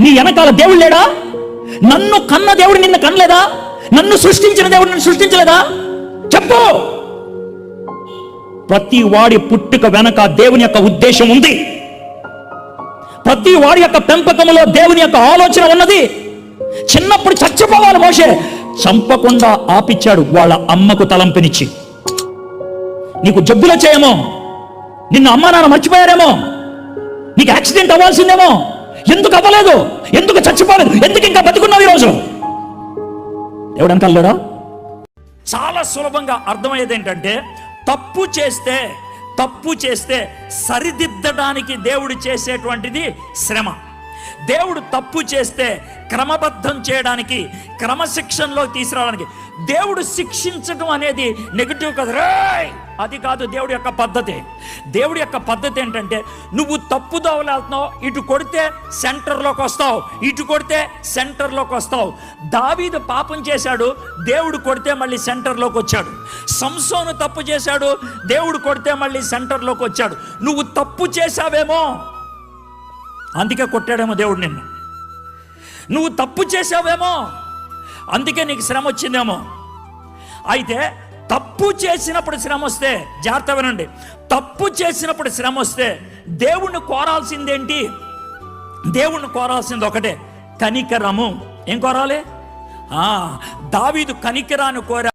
నీ వెనకాల దేవుడు లేడా? నన్ను కన్న దేవుడు నిన్ను కనలేదా? నన్ను సృష్టించిన దేవుడు నిన్ను సృష్టించలేదా? చెప్పు. ప్రతి వాడి పుట్టుక వెనక దేవుని యొక్క ఉద్దేశం ఉంది. ప్రతి వాడి యొక్క పెంపకంలో దేవుని యొక్క ఆలోచన ఉన్నది. చిన్నప్పుడు చచ్చిపోవాలి మోషే. చంపకుండా ఆపిచ్చాడు వాళ్ళ అమ్మకు తలంపినిచ్చి. నీకు జబ్బులు వచ్చాయేమో నిన్ను అమ్మ నాన్న మర్చిపోయారేమో. నీకు యాక్సిడెంట్ అవ్వాల్సిందేమో. ఎందుకు అవ్వలేదు? ఎందుకు చచ్చిపోలేదు? ఎందుకు ఇంకా బతుకున్నావు ఈరోజు? ఎవడంత అంటారా చాలా సులభంగా అర్థమయ్యేది ఏంటంటే తప్పు చేస్తే తప్పు చేస్తే సరిదిద్దడానికి దేవుడు చేసేటువంటిది శ్రమ. దేవుడు తప్పు చేస్తే క్రమబద్ధం చేయడానికి క్రమశిక్షణలో తీసుకురావడానికి దేవుడు శిక్షించడం అనేది నెగిటివ్ కదా. అది కాదు దేవుడి యొక్క పద్ధతి. దేవుడి యొక్క పద్ధతి ఏంటంటే నువ్వు తప్పు దోవలు వెళ్తున్నావు ఇటు కొడితే సెంటర్లోకి వస్తావు ఇటు కొడితే సెంటర్లోకి వస్తావు. దావీదు పాపం చేశాడు దేవుడు కొడితే మళ్ళీ సెంటర్లోకి వచ్చాడు. సంసోను తప్పు చేశాడు దేవుడు కొడితే మళ్ళీ సెంటర్లోకి వచ్చాడు. నువ్వు తప్పు చేశావేమో? అందుకే కొట్టాడేమో దేవుడు నిన్ను. నువ్వు తప్పు చేసావేమో అందుకే నీకు శ్రమ వచ్చిందేమో. అయితే తప్పు చేసినప్పుడు శ్రమ వస్తే జాగ్రత్త వినండి. తప్పు చేసినప్పుడు శ్రమ వస్తే దేవుణ్ణి కోరాల్సిందేంటి? దేవుణ్ణి కోరాల్సింది ఒకటే కనికరము. ఏం కోరాలి? ఆ, దావీదు కనికరాన్ని కోరా